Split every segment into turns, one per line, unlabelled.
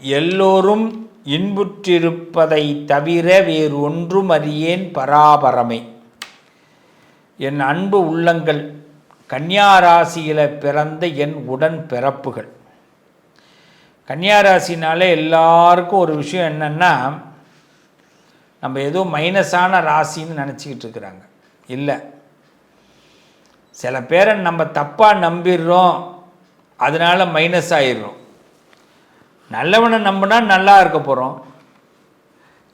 எல்லோரும் இன்புற்றிருப்பதை தவிர வேறு ஒன்றும் அறியேன் பராபரமே. என் அன்பு உள்ளங்கள் கன்னியாராசியில் பிறந்த என் உடன் பிறப்புகள். கன்னியாராசினாலே எல்லாருக்கும் ஒரு விஷயம் என்னென்னா நம்ம ஏதோ மைனஸான ராசின்னு நினச்சிக்கிட்டு இருக்கிறாங்க. இல்லை. சில பேரை நம்ம தப்பாக நம்பிடுறோம் அதனால் மைனஸ் ஆயிடுறோம் நல்லவனை நம்பினா நல்லா இருக்க போகிறோம்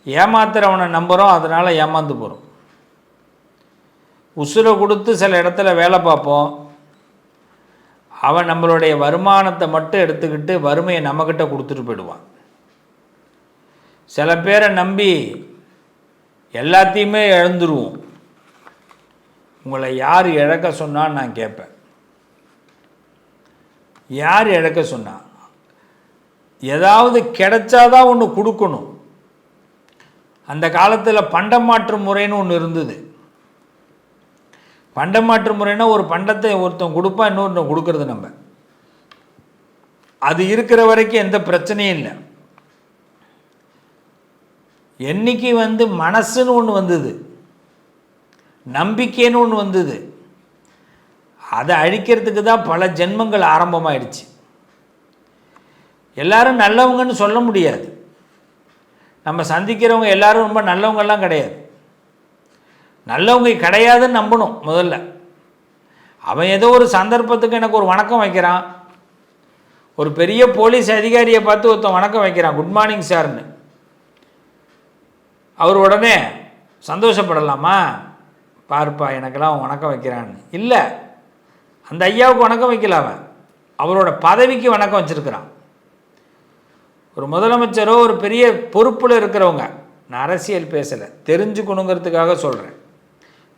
ஏமாத்துறவனை நம்புகிறோம் அதனால் ஏமாந்து போகிறோம் உசுரை கொடுத்து சில இடத்துல வேலை பார்ப்போம். அவன் நம்மளுடைய வருமானத்தை மட்டும் எடுத்துக்கிட்டு வறுமையை நம்மக்கிட்ட கொடுத்துட்டு போயிடுவான். சில பேரை நம்பி எல்லாத்தையுமே இழந்துருவோம். உங்களை யார் இழக்க சொன்னான்னு நான் கேட்பேன். யார் இழக்க சொன்னான் ஏதாவது கிடைச்சாதான் ஒன்று கொடுக்கணும். அந்த காலத்தில் பண்டமாற்று முறைன்னு ஒன்று இருந்தது. பண்டமாற்று முறைன்னா ஒரு பண்டத்தை ஒருத்தன் கொடுப்பா இன்னொருத்தன் கொடுக்கறது நம்ம. அது இருக்கிற வரைக்கும் எந்த பிரச்சனையும் இல்லை. என்னைக்கு வந்து மனசுன்னு ஒன்று வந்தது. நம்பிக்கைன்னு ஒன்று வந்தது. அதை அழிக்கிறதுக்கு தான் பல ஜென்மங்கள் ஆரம்பமாயிடுச்சு. எல்லாரும் நல்லவங்கன்னு சொல்ல முடியாது. நம்ம சந்திக்கிறவங்க எல்லாரும் ரொம்ப நல்லவங்கெல்லாம் கிடையாது. நல்லவங்க கிடையாதுன்னு நம்பணும் முதல்ல. அவன் ஏதோ ஒரு சந்தர்ப்பத்துக்கு எனக்கு ஒரு வணக்கம் வைக்கிறான். ஒரு பெரிய போலீஸ் அதிகாரியை பார்த்து ஒருத்தன் வணக்கம் வைக்கிறான் குட் மார்னிங் சார்னு. அவர் உடனே சந்தோஷப்படலாமா? பார்ப்பா எனக்கெல்லாம் அவன் வணக்கம் வைக்கிறான்னு. இல்லை அந்த ஐயாவுக்கு வணக்கம் வைக்கல அவன். அவரோட பதவிக்கு வணக்கம் வச்சிருக்கிறான். ஒரு முதலமைச்சரோ ஒரு பெரிய பொறுப்பில் இருக்கிறவங்க நான் அரசியல் பேசலை தெரிஞ்சுக்கணுங்கிறதுக்காக சொல்கிறேன்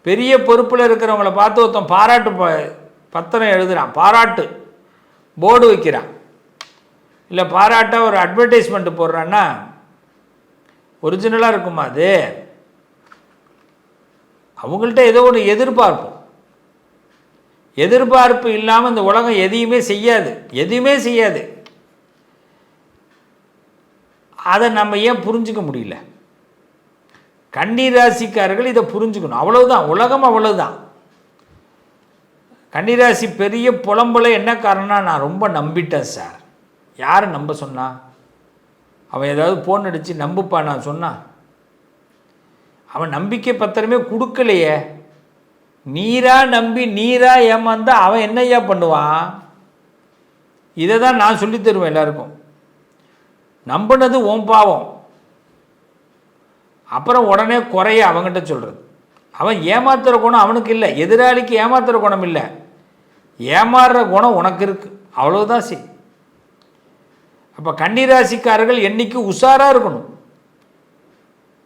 பெரிய பொறுப்பில் இருக்கிறவங்கள பார்த்து ஒருத்தன் பாராட்டு ப பத்திரம் எழுதுகிறான் பாராட்டு போர்டு வைக்கிறான். இல்லை பாராட்டாக ஒரு அட்வர்டைஸ்மெண்ட் போடுறான்னா ஒரிஜினலாக இருக்குமா அது? அவங்கள்ட்ட ஏதோ ஒன்று எதிர்பார்ப்போம். எதிர்பார்ப்பு இல்லாமல் இந்த உலகம் எதையுமே செய்யாது எதையுமே செய்யாது. அதை நம்ம ஏன் புரிஞ்சுக்க முடியல? கன்னிராசிக்காரர்கள் இதை புரிஞ்சுக்கணும். அவ்வளவுதான். உலகம் அவ்வளவுதான். கன்னிராசி பெரிய புலம்பல என்ன காரணம்னா நான் ரொம்ப நம்பிட்டேன் சார். யார் நம்ப சொன்னா? அவன் ஏதாவது ஃபோன் அடித்து நம்புப்பா நான் சொன்னான் அவன் நம்பிக்கை பத்திரமே கொடுக்கலையே. நீரா நம்பி நீரா ஏமாந்தா அவன் என்னையா பண்ணுவான்? இதை தான் நான் சொல்லித் தருவேன் எல்லாருக்கும். நம்பினது ஓம் பாவம். அப்புறம் உடனே குறைய அவங்ககிட்ட சொல்கிறது அவன் ஏமாத்துற குணம் அவனுக்கு இல்லை. எதிராளிக்கு ஏமாத்துற குணம் இல்லை. ஏமாறுற குணம் உனக்கு இருக்குது அவ்வளவுதான் சரி. அப்போ கன்னிராசிக்காரர்கள் என்றைக்கு உஷாராக இருக்கணும்?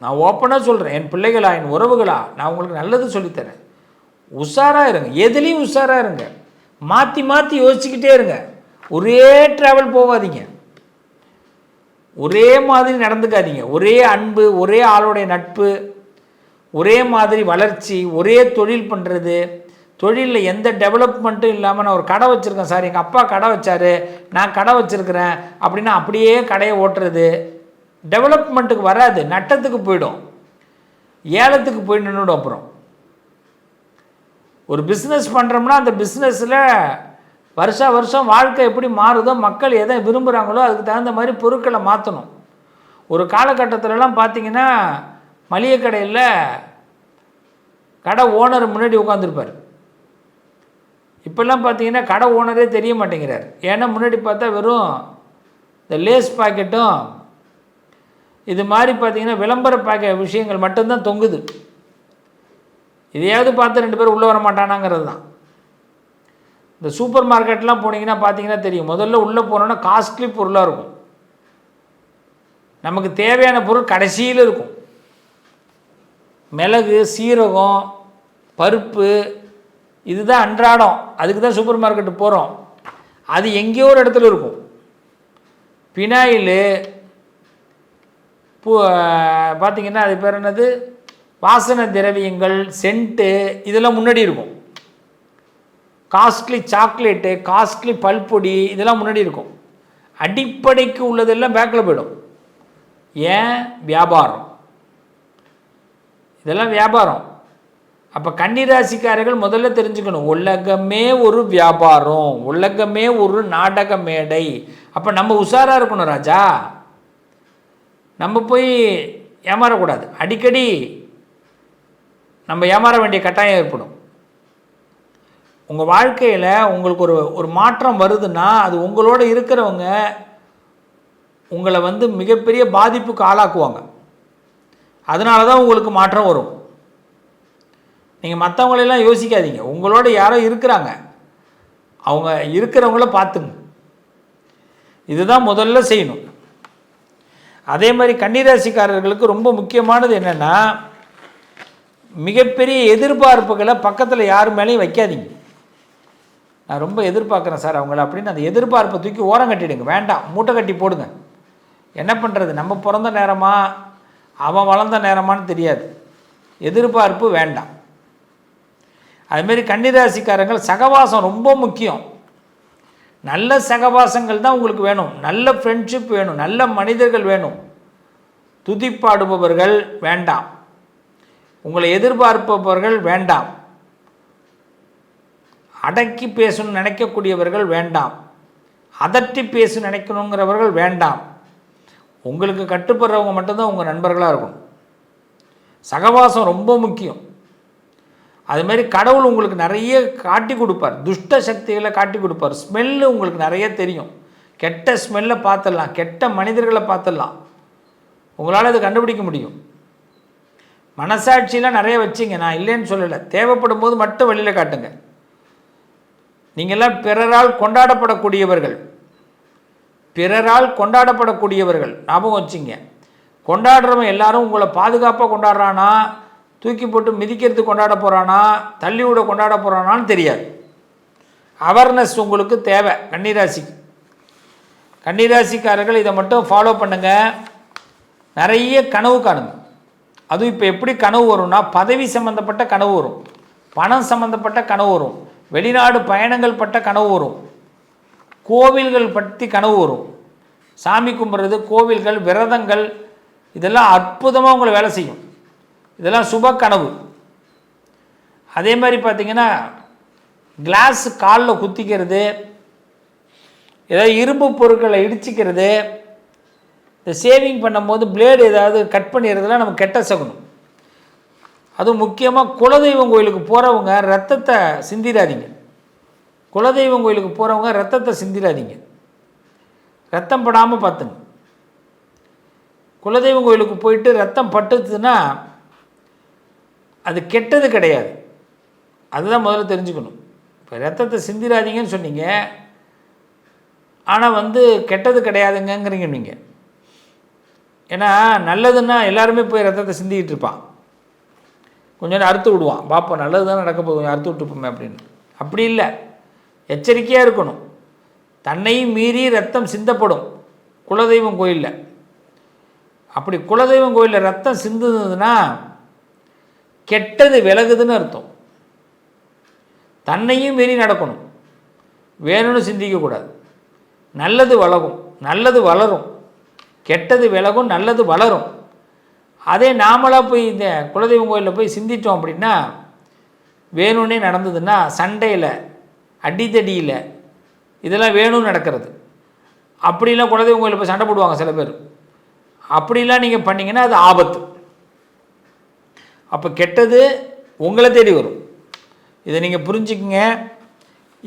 நான் ஓப்பனாக சொல்கிறேன் என் பிள்ளைகளா என் உறவுகளா நான் உங்களுக்கு நல்லது சொல்லித்தரேன் உஷாராக இருங்க. எதுலேயும் உஷாராக இருங்க. மாற்றி மாற்றி யோசிச்சுக்கிட்டே இருங்க. ஒரே ட்ராவல் போகாதீங்க ஒரே மாதிரி நடந்துக்காதீங்க. ஒரே அன்பு ஒரே ஆளுடைய நட்பு ஒரே மாதிரி வளர்ச்சி ஒரே தொழில் பண்ணுறது தொழிலில் எந்த டெவலப்மெண்ட்டும் இல்லாமல் நான் ஒரு கடை வச்சுருக்கேன் சார். எங்கள் அப்பா கடை வச்சார். நான் கடை வச்சுருக்கிறேன் அப்படின்னா அப்படியே கடையை ஓட்டுறது. டெவலப்மெண்ட்டுக்கு வராது. நட்டத்துக்கு போயிடும். ஏலத்துக்கு போய் நின்றுடும் அப்புறம். ஒரு பிஸ்னஸ் பண்ணுறோம்னா அந்த பிஸ்னஸில் வருஷா வருஷம் வாழ்க்கை எப்படி மாறுதோ மக்கள் எதை விரும்புகிறாங்களோ அதுக்கு தகுந்த மாதிரி பொருட்களை மாற்றணும் ஒரு காலகட்டத்திலலாம் பார்த்தீங்கன்னா மளிகை கடையில் கடை ஓனர் முன்னாடி உட்காந்துருப்பார் இப்போல்லாம் பார்த்தீங்கன்னா கடை ஓனரே தெரிய மாட்டேங்கிறார். ஏன்னா முன்னாடி பார்த்தா வெறும் இந்த லேஸ் பாக்கெட்டும் இது மாதிரி பார்த்தீங்கன்னா விளம்பர பாக்க விஷயங்கள் மட்டும்தான் தொங்குது. இதையாவது பார்த்து ரெண்டு பேரும் உள்ளே வர மாட்டானாங்கிறது தான் இந்த சூப்பர் மார்க்கெட்லாம் போனீங்கன்னா பார்த்தீங்கன்னா தெரியும். முதல்ல உள்ளே போனோன்னா காஸ்ட்லி பொருளாக இருக்கும். நமக்கு தேவையான பொருள் கடைசியில் இருக்கும். மிளகு சீரகம் பருப்பு இதுதான் அன்றாடம். அதுக்கு தான் சூப்பர் மார்க்கெட்டு போகிறோம் அது எங்கேயோ ஒரு இடத்துல இருக்கும். பினாயில் பூ பார்த்தீங்கன்னா அது பேர் என்னது? வாசனை திரவியங்கள் சென்ட்டு இதெல்லாம் முன்னாடி இருக்கும். காஸ்ட்லி சாக்லேட்டு காஸ்ட்லி பல்பொடி இதெல்லாம் முன்னாடி இருக்கும். அடிப்படைக்கு உள்ளதெல்லாம் பேக்கில் போயிடும். ஏன்? வியாபாரம். இதெல்லாம் வியாபாரம். அப்போ கன்னிராசிக்காரர்கள் முதல்ல தெரிஞ்சுக்கணும். உலகமே ஒரு வியாபாரம். உலகமே ஒரு நாடக மேடை. அப்போ நம்ம உஷாராக இருக்கணும் ராஜா. நம்ம போய் ஏமாறக்கூடாது. அடிக்கடி நம்ம ஏமாற வேண்டிய கட்டாயம் ஏற்படும். உங்கள் வாழ்க்கையில் உங்களுக்கு ஒரு ஒரு மாற்றம் வருதுன்னா அது உங்களோட இருக்கிறவங்க உங்களை வந்து மிகப்பெரிய பாதிப்புக்கு ஆளாக்குவாங்க. அதனால தான் உங்களுக்கு மாற்றம் வரும். நீங்கள் மற்றவங்களெல்லாம் யோசிக்காதீங்க. உங்களோட யாரோ இருக்கிறாங்க. அவங்க இருக்கிறவங்கள பார்த்துங்க. இதுதான் முதல்ல செய்யணும். அதே மாதிரி கன்னிராசிக்காரர்களுக்கு ரொம்ப முக்கியமானது என்னென்னா மிகப்பெரிய எதிர்பார்ப்புகளை பக்கத்தில் யார் மேலேயும் வைக்காதீங்க. நான் ரொம்ப எதிர்பார்க்குறேன் சார் அவங்கள அப்படின்னு அந்த எதிர்பார்ப்பை தூக்கி ஓரம் கட்டிடுங்க. வேண்டாம். மூட்டை கட்டி போடுங்க. என்ன பண்ணுறது நம்ம பிறந்த நேரமா? அவன் வளர்ந்த நேரமான்னு தெரியாது. எதிர்பார்ப்பு வேண்டாம். அதுமாரி கன்னிராசிக்காரங்கள் சகவாசம் ரொம்ப முக்கியம். நல்ல சகவாசங்கள் தான் உங்களுக்கு வேணும். நல்ல ஃப்ரெண்ட்ஷிப் வேணும். நல்ல மனிதர்கள் வேணும். துதிப்பாடுபவர்கள் வேண்டாம். உங்களை எதிர்பார்ப்பவர்கள் வேண்டாம். அடக்கி பேசணும்னு நினைக்கக்கூடியவர்கள் வேண்டாம். அதட்டி பேசு நினைக்கணுங்கிறவர்கள் வேண்டாம். உங்களுக்கு கட்டுப்படுறவங்க மட்டும்தான் உங்கள் நண்பர்களாக இருக்கணும். சகவாசம் ரொம்ப முக்கியம். அதுமாரி கடவுள் உங்களுக்கு நிறைய காட்டி கொடுப்பார். துஷ்ட சக்திகளை காட்டி கொடுப்பார். ஸ்மெல்லு உங்களுக்கு நிறைய தெரியும். கெட்ட ஸ்மெல்லை பார்த்துடலாம். கெட்ட மனிதர்களை பார்த்துடலாம். உங்களால் அதை கண்டுபிடிக்க முடியும். மனசாட்சியெலாம் நிறைய வச்சிங்க. நான் இல்லைன்னு சொல்லலை. தேவைப்படும் போது மட்டும் வெளியில் காட்டுங்க. நீங்கள்லாம் பிறரால் கொண்டாடப்படக்கூடியவர்கள். பிறரால் கொண்டாடப்படக்கூடியவர்கள். ஞாபகம் வச்சுங்க. கொண்டாடுறவன் எல்லாரும் உங்களை பாதுகாப்பாக கொண்டாடுறானா? தூக்கி போட்டு மிதிக்கிறது கொண்டாட போகிறானா தள்ளி விட கொண்டாட போகிறானான்னு தெரியாது. அவேர்னஸ் உங்களுக்கு தேவை. கன்னிராசிக்கு. கன்னிராசிக்காரர்கள் இதை மட்டும் ஃபாலோ பண்ணுங்கள் நிறைய கனவு காணுங்க. அதுவும் இப்போ எப்படி கனவு வரும்னா பதவி சம்மந்தப்பட்ட கனவு வரும். பணம் சம்மந்தப்பட்ட கனவு வரும். வெளிநாடு பயணங்கள் பட்ட கனவு வரும். கோவில்கள் பற்றி கனவு வரும். சாமி கும்பிட்றது கோவில்கள் விரதங்கள் இதெல்லாம் அற்புதமாக உங்களை வேலை செய்யும். இதெல்லாம் சுப கனவு. அதே மாதிரி பார்த்திங்கன்னா கிளாஸ் காலில் குத்திக்கிறது ஏதாவது இரும்பு பொருட்களை இடிச்சிக்கிறது இந்த சேவிங் பண்ணும்போது பிளேடு ஏதாவது கட் பண்ணிடுறதுலாம் நம்ம கெட்ட சகுனம். அதுவும் முக்கியமாக குலதெய்வம் கோயிலுக்கு போகிறவங்க ரத்தத்தை சிந்திடாதீங்க குலதெய்வம் கோயிலுக்கு போகிறவங்க ரத்தத்தை சிந்திடாதீங்க ரத்தம் படாமல் பார்த்துங்க. குலதெய்வம் கோயிலுக்கு போயிட்டு ரத்தம் பட்டுச்சுன்னா அது கெட்டது கிடையாது. அதுதான் முதல்ல தெரிஞ்சுக்கணும். இப்போ ரத்தத்தை சிந்திடாதீங்கன்னு சொன்னீங்க. ஆனால் வந்து கெட்டது கிடையாதுங்கங்கிறீங்க நீங்கள் ஏன்னா நல்லதுன்னா எல்லாருமே போய் ரத்தத்தை சிந்திக்கிட்டு இருப்பான். கொஞ்ச நேரம் அறுத்து விடுவான். பார்ப்போம் நல்லது தான் நடக்க போகுது. கொஞ்சம் அறுத்து விட்டுப்போமே அப்படின்னு. அப்படி இல்லை. எச்சரிக்கையாக இருக்கணும். தன்னையும் மீறி ரத்தம் சிந்தப்படும். குலதெய்வம் கோயிலில். அப்படி குலதெய்வம் கோயிலில் ரத்தம் சிந்துதுன்னா கெட்டது விலகுதுன்னு அர்த்தம். தன்னையும் மீறி நடக்கணும். வேணும்னு சிந்திக்கக்கூடாது நல்லது வளரும். நல்லது வளரும். கெட்டது விலகும் நல்லது வளரும். அதே நாமளாக போய் இந்த குலதெய்வம் கோயிலில் போய் சிந்தித்தோம் அப்படின்னா வேணும்னே நடந்ததுன்னா சண்டையில் அடித்தடியில் இதெல்லாம் வேணும்னு நடக்கிறது. அப்படிலாம் குலதெய்வம் கோயிலில் போய் சண்டை போடுவாங்க சில பேர். அப்படிலாம் நீங்கள் பண்ணிங்கன்னா அது ஆபத்து. அப்போ கெட்டது உங்களை தேடி வரும். இதை நீங்கள் புரிஞ்சுக்குங்க.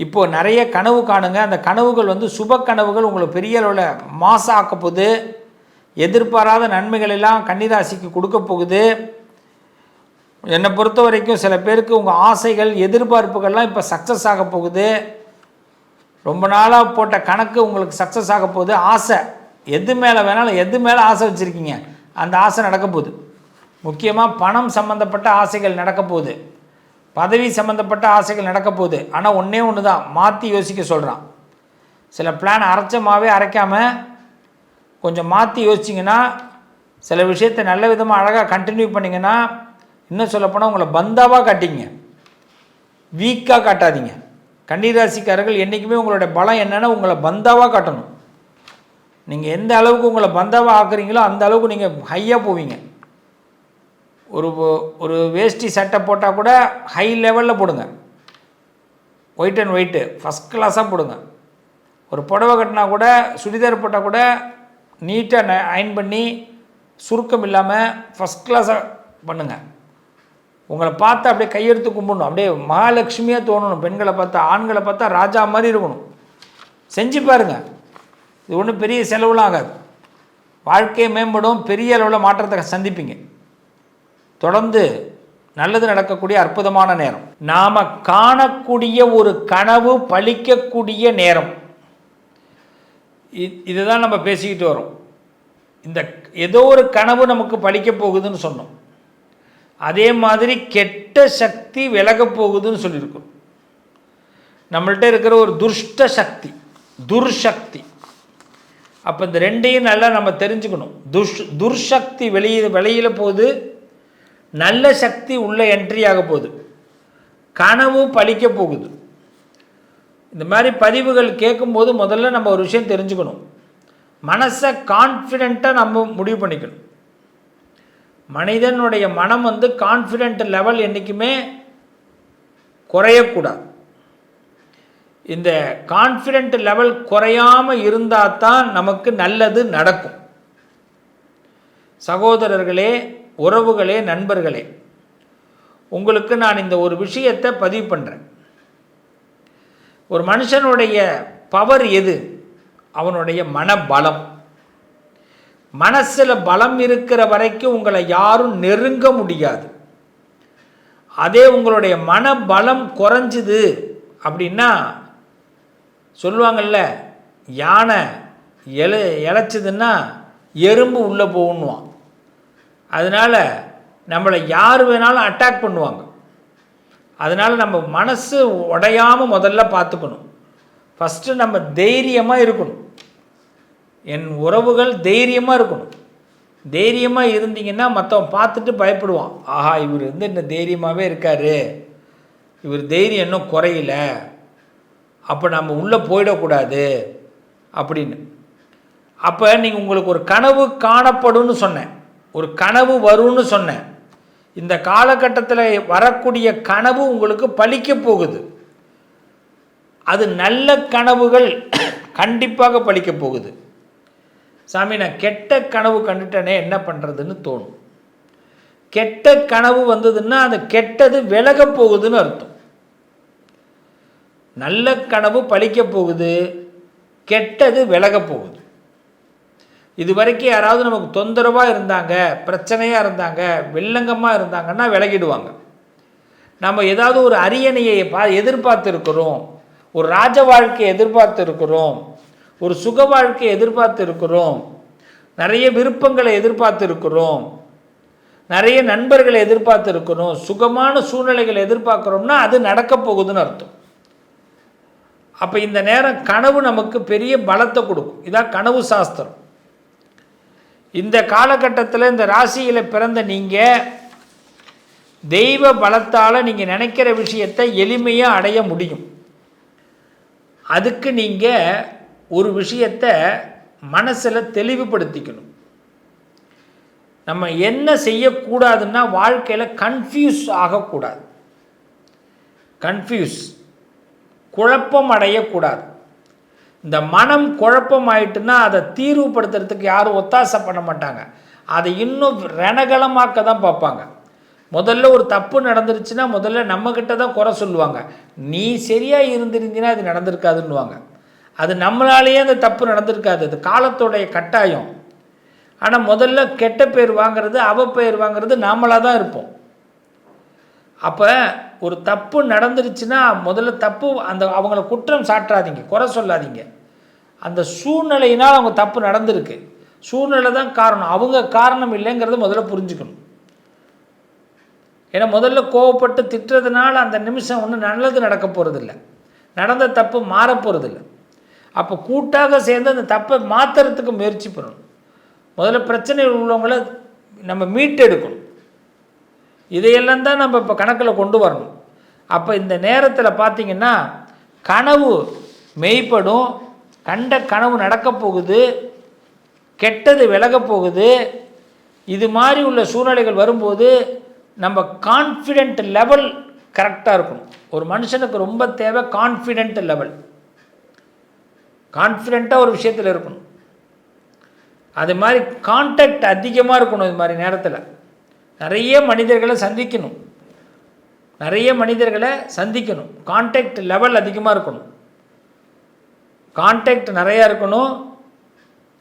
இப்போது நிறைய கனவு காணுங்க. அந்த கனவுகள் வந்து சுப கனவுகள் உங்களை பெரிய அளவில் மாசாக்க போகுது. எதிர்பாராத நன்மைகள் எல்லாம் கன்னிராசிக்கு கொடுக்க போகுது. என்னை பொறுத்த வரைக்கும் சில பேருக்கு உங்கள் ஆசைகள் எதிர்பார்ப்புகள்லாம் இப்போ சக்ஸஸ் ஆக போகுது. ரொம்ப நாளாக போட்ட கணக்கு உங்களுக்கு சக்ஸஸ் ஆக போகுது. ஆசை எது மேலே வேணாலும் எது மேலே ஆசை வச்சுருக்கீங்க அந்த ஆசை நடக்க போகுது. முக்கியமாக பணம் சம்மந்தப்பட்ட ஆசைகள் நடக்க போகுது. பதவி சம்மந்தப்பட்ட ஆசைகள் நடக்க போகுது. ஆனால் ஒன்றே ஒன்று தான் மாற்றி யோசிக்க சொல்கிறான் சில பிளான் அரைச்சமாகவே அரைக்காமல் கொஞ்சம் மாற்றி யோசிச்சிங்கன்னா சில விஷயத்தை நல்ல விதமாக அழகாக கண்டினியூ பண்ணிங்கன்னா இன்னும் சொல்லப்போனால் உங்களை பந்தாவாக காட்டிங்க. வீக்காக காட்டாதீங்க. கன்னிராசிக்காரர்கள் என்றைக்குமே உங்களோட பலம் என்னென்னா உங்களை பந்தாவாக காட்டணும். நீங்கள் எந்த அளவுக்கு உங்களை பந்தாவாக ஆக்குறீங்களோ அந்த அளவுக்கு நீங்கள் ஹையாக போவீங்க. ஒரு ஒரு வேஷ்டி சட்டை போட்டால் கூட ஹை லெவலில் போடுங்க. ஒயிட் அண்ட் ஒயிட்டு ஃபஸ்ட் கிளாஸாக போடுங்க. ஒரு புடவை கட்டினா கூட சுடிதார் போட்டால் கூட நீட்டாக அயன் பண்ணி சுருக்கம் இல்லாமல் ஃபஸ்ட் கிளாஸாக பண்ணுங்கள் உங்களை பார்த்தா அப்படியே கையெடுத்து கும்பிடணும். அப்படியே மகாலட்சுமியாக தோணணும். பெண்களை பார்த்தா ஆண்களை பார்த்தா ராஜா மாதிரி இருக்கணும். செஞ்சு பாருங்க. இது ஒன்றும் பெரிய செலவுலாம் ஆகாது. வாழ்க்கையை மேம்படும். பெரிய அளவில் மாற்றத்தை சந்திப்பீங்க. தொடர்ந்து நல்லது நடக்கக்கூடிய அற்புதமான நேரம். நாம் காணக்கூடிய ஒரு கனவு பழிக்கக்கூடிய நேரம். இதுதான் நம்ம பேசிக்கிட்டு வரோம். இந்த ஏதோ ஒரு கனவு நமக்கு பழிக்க போகுதுன்னு சொன்னோம். அதே மாதிரி கெட்ட சக்தி விலகப் போகுதுன்னு சொல்லியிருக்கோம். நம்மள்ட்ட இருக்கிற ஒரு துஷ்ட சக்தி துர்சக்தி. அப்போ இந்த ரெண்டையும் நல்லா நம்ம தெரிஞ்சுக்கணும். துஷ் துர்சக்தி வெளியே வெளியில் போகுது நல்ல சக்தி உள்ள என்ட்ரி ஆக போகுது. கனவு பழிக்க போகுது. இந்த மாதிரி பதிவுகள் கேட்கும்போது முதல்ல நம்ம ஒரு விஷயம் தெரிஞ்சுக்கணும். மனசை கான்ஃபிடெண்ட்டாக நம்ம முடிவு பண்ணிக்கணும். மனிதனுடைய மனம் வந்து கான்ஃபிடென்ட் லெவல் என்றைக்குமே குறையக்கூடாது. இந்த கான்ஃபிடென்ட் லெவல் குறையாமல் இருந்தால் தான் நமக்கு நல்லது நடக்கும். சகோதரர்களே உறவுகளே நண்பர்களே உங்களுக்கு நான் இந்த ஒரு விஷயத்தை பதிவு பண்ணுறேன் ஒரு மனுஷனுடைய பவர் எது? அவனுடைய மனபலம். மனசில் பலம் இருக்கிற வரைக்கும் உங்களை யாரும் நெருங்க முடியாது. அதே உங்களுடைய மனபலம் குறைஞ்சுது அப்படின்னா சொல்லுவாங்கல்ல யானை எழ இழைச்சதுன்னா எறும்பு உள்ளே போகணுவான் அதனால் நம்மளை யார் வேணாலும் அட்டாக் பண்ணுவாங்க. அதனால் நம்ம மனசு உடையாமல் முதல்ல பார்த்துக்கணும். ஃபஸ்ட்டு நம்ம தைரியமாக இருக்கணும். என் உறவுகள் தைரியமாக இருக்கணும். தைரியமாக இருந்தீங்கன்னா மற்றவன் பார்த்துட்டு பயப்படுவான். ஆஹா இவர் வந்து இன்னும் தைரியமாகவே இருக்கார். இவர் தைரியம் இன்னும் குறையில. அப்போ நம்ம உள்ளே போயிடக்கூடாது. அப்படின்னு. அப்போ நீங்கள் உங்களுக்கு ஒரு கனவு காணப்படும்னு சொன்னேன். ஒரு கனவு வரும்னு சொன்னேன். இந்த காலகட்டத்தில் வரக்கூடிய கனவு உங்களுக்கு பலிக்க போகுது. அது நல்ல கனவுகள் கண்டிப்பாக பலிக்க போகுது. சாமி நான் கெட்ட கனவு கண்டுட்டேனே என்ன பண்ணுறதுன்னு தோணும். கெட்ட கனவு வந்ததுன்னா அந்த கெட்டது விலக போகுதுன்னு அர்த்தம். நல்ல கனவு பழிக்க போகுது கெட்டது விலக போகுது. இது வரைக்கும் யாராவது நமக்கு தொந்தரவாக இருந்தாங்க பிரச்சனையாக இருந்தாங்க வில்லங்கமாக இருந்தாங்கன்னா விலகிடுவாங்க. நம்ம ஏதாவது ஒரு அரியணையை பா எதிர்பார்த்து இருக்கிறோம் ஒரு ராஜ வாழ்க்கையை எதிர்பார்த்து இருக்கிறோம் ஒரு சுக வாழ்க்கையை எதிர்பார்த்து இருக்கிறோம் நிறைய விருப்பங்களை எதிர்பார்த்து இருக்கிறோம் நிறைய நண்பர்களை எதிர்பார்த்து இருக்கிறோம் சுகமான சூழ்நிலைகளை எதிர்பார்க்குறோம்னா அது நடக்க போகுதுன்னு அர்த்தம். அப்போ இந்த நேரம் கனவு நமக்கு பெரிய பலத்தை கொடுக்கும். இதான் கனவு சாஸ்திரம். இந்த காலகட்டத்தில் இந்த ராசியில் பிறந்த நீங்கள் தெய்வ பலத்தால் நீங்கள் நினைக்கிற விஷயத்தை எளிமையாக அடைய முடியும். அதுக்கு நீங்கள் ஒரு விஷயத்தை மனசில் தெளிவுபடுத்திக்கணும். நம்ம என்ன செய்யக்கூடாதுன்னா வாழ்க்கையில் கன்ஃபியூஸ் ஆகக்கூடாது. கன்ஃபியூஸ் குழப்பம் அடையக்கூடாது. இந்த மனம் குழப்பம் ஆயிட்டுன்னா அதை தீர்வுபடுத்துறதுக்கு யாரும் ஒத்தாசை பண்ண மாட்டாங்க. அதை இன்னும் ரணகலமாக்க தான் பார்ப்பாங்க. முதல்ல ஒரு தப்பு நடந்துருச்சுன்னா முதல்ல நம்மக்கிட்ட தான் குறை சொல்லுவாங்க. நீ சரியாக இருந்திருந்தீங்கன்னா அது நடந்திருக்காதுன்னுவாங்க. அது நம்மளாலேயே அந்த தப்பு நடந்திருக்காது. அது காலத்தோடைய கட்டாயம். ஆனால் முதல்ல கெட்ட பேர் வாங்குறது அவ பேர் வாங்குறது நாமளாக தான் இருப்போம். அப்போ ஒரு தப்பு நடந்துருச்சுன்னா முதல்ல தப்பு அந்த அவங்கள குற்றம் சாட்டாதீங்க குறை சொல்லாதீங்க. அந்த சூழ்நிலையினால் அவங்க தப்பு நடந்திருக்கு. சூழ்நிலை தான் காரணம். அவங்க காரணம் இல்லைங்கிறத முதல்ல புரிஞ்சுக்கணும். ஏன்னா முதல்ல கோவப்பட்டு திட்டுறதுனால அந்த நிமிஷம் ஒன்றும் நல்லது நடக்க போகிறதில்ல நடந்த தப்பு மாற போகிறதில்ல அப்போ கூட்டாக சேர்ந்து அந்த தப்பை மாற்றுறதுக்கு முயற்சி பண்ணணும். முதல்ல பிரச்சனை உள்ளவங்கள நம்ம மீட்டெடுக்கணும். இதையெல்லாம் தான் நம்ம இப்போ கணக்கில் கொண்டு வரணும். அப்போ இந்த நேரத்தில் பார்த்திங்கன்னா கனவு மெய்ப்படும் கண்ட கனவு நடக்கப் போகுது கெட்டது விலகப் போகுது. இது மாதிரி உள்ள சூழ்நிலைகள் வரும்போது நம்ம கான்ஃபிடென்ட் லெவல் கரெக்டாக இருக்கணும். ஒரு மனுஷனுக்கு ரொம்ப தேவை கான்ஃபிடென்ட் லெவல் கான்ஃபிடெண்ட்டாக ஒரு விஷயத்தில் இருக்கணும். அது மாதிரி கான்டாக்ட் அதிகமாக இருக்கணும் இது மாதிரி நேரத்தில். நிறைய மனிதர்களை சந்திக்கணும். நிறைய மனிதர்களை சந்திக்கணும். கான்டாக்ட் லெவல் அதிகமாக இருக்கணும். கான்டாக்ட் நிறையா இருக்கணும்.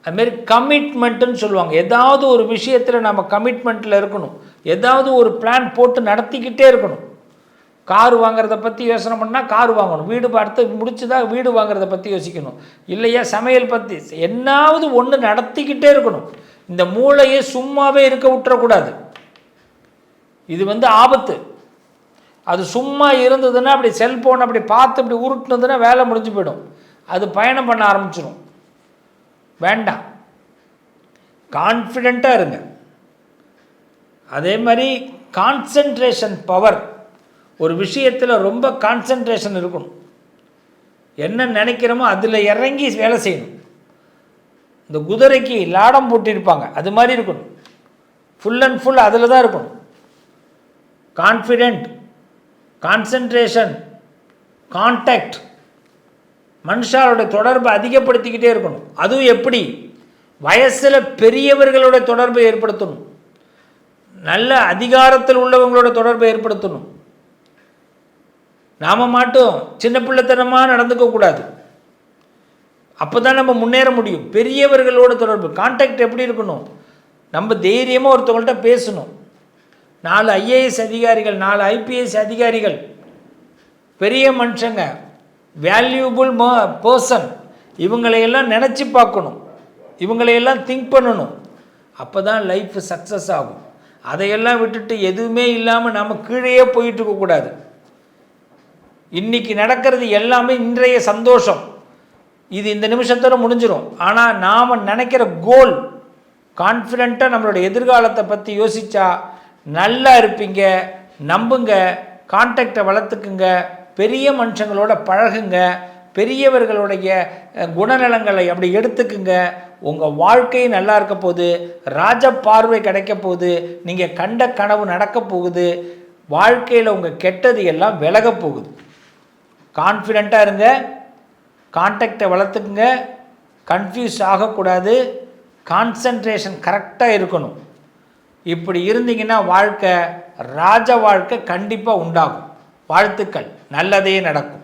அதுமாரி கமிட்மெண்ட்டுன்னு சொல்லுவாங்க. ஏதாவது ஒரு விஷயத்தில் நம்ம கமிட்மெண்ட்டில் இருக்கணும். ஏதாவது ஒரு பிளான் போட்டு நடத்திக்கிட்டே இருக்கணும். கார் வாங்குறத பற்றி யோசனை பண்ணால் கார் வாங்கணும். வீடு பார்த்து முடிச்சுதா வீடு வாங்குறத பற்றி யோசிக்கணும். இல்லையா சமையல் பற்றி என்னாவது ஒன்று நடத்திக்கிட்டே இருக்கணும். இந்த மூளையை சும்மாவே இருக்க விட்டுறக்கூடாது. இது வந்து ஆபத்து. அது சும்மா இருந்ததுன்னா அப்படி செல்ஃபோன் அப்படி பார்த்து அப்படி உருட்டுனதுன்னா வேலை முடிஞ்சு போயிடும். அது பயணம் பண்ண ஆரம்பிச்சிடும் வேண்டாம். கான்ஃபிடெண்ட்டாக இருங்க. அதே மாதிரி கான்சன்ட்ரேஷன் பவர் ஒரு விஷயத்தில் ரொம்ப கான்சன்ட்ரேஷன் இருக்கணும். என்ன நினைக்கிறோமோ அதில் இறங்கி வேலை செய்யணும். இந்த குதிரைக்கு லாடம் போட்டிருப்பாங்க அது மாதிரி இருக்கணும். ஃபுல் அண்ட் ஃபுல் அதில் தான் இருக்கணும். கான்ஃபிடென்ட் கான்சன்ட்ரேஷன் கான்டாக்ட் மனுஷாரோட தொடர்பை அதிகப்படுத்திக்கிட்டே இருக்கணும். அதுவும் எப்படி? வயசில் பெரியவர்களோட தொடர்பை ஏற்படுத்தணும். நல்ல அதிகாரத்தில் உள்ளவங்களோட தொடர்பை ஏற்படுத்தணும். நாம் மட்டும் சின்ன பிள்ளைத்தனமாக நடந்துக்கக்கூடாது அப்போ தான் நம்ம முன்னேற முடியும். பெரியவர்களோட தொடர்பு கான்டாக்ட் எப்படி இருக்கணும்? நம்ம தைரியமாக ஒருத்தவங்கள்ட்ட பேசணும். நாலு ஐஏஎஸ் அதிகாரிகள் நாலு ஐபிஎஸ் அதிகாரிகள். பெரிய மனுஷங்க. வேல்யூபிள் மோ பர்சன் இவங்களையெல்லாம் நினச்சி பார்க்கணும். இவங்களையெல்லாம் திங்க் பண்ணணும். அப்போ தான் லைஃப் சக்ஸஸ் ஆகும். அதையெல்லாம் விட்டுட்டு எதுவுமே இல்லாமல் நம்ம கீழேயே போயிட்டு இருக்கக்கூடாது இன்றைக்கி நடக்கிறது எல்லாமே இன்றைய சந்தோஷம். இது இந்த நிமிஷத்தோட முடிஞ்சிடும் ஆனால் நாம் நினைக்கிற கோல் கான்ஃபிடெண்ட்டாக நம்மளோட எதிர்காலத்தை பற்றி யோசித்தா நல்லா இருப்பீங்க நம்புங்க கான்டாக்டை வளர்த்துக்குங்க. பெரிய மனுஷங்களோட பழகுங்க பெரியவர்களுடைய குணநலங்களை அப்படி எடுத்துக்குங்க. உங்கள் வாழ்க்கை நல்லா இருக்க போகுது ராஜ பார்வை கிடைக்க போகுது நீங்கள் கண்ட கனவு நடக்க போகுது வாழ்க்கையில் உங்கள் கெட்டது எல்லாம் விலக போகுது. கான்ஃபிடெண்ட்டாக இருங்க கான்டாக்டை வளர்த்துக்குங்க கன்ஃபியூஸ் ஆகக்கூடாது கான்சன்ட்ரேஷன் கரெக்டாக இருக்கணும். இப்படி இருந்தீங்கன்னா வாழ்க்கை ராஜ வாழ்க்கை கண்டிப்பாக உண்டாகும். வாழ்த்துக்கள். நல்லதே நடக்கும்.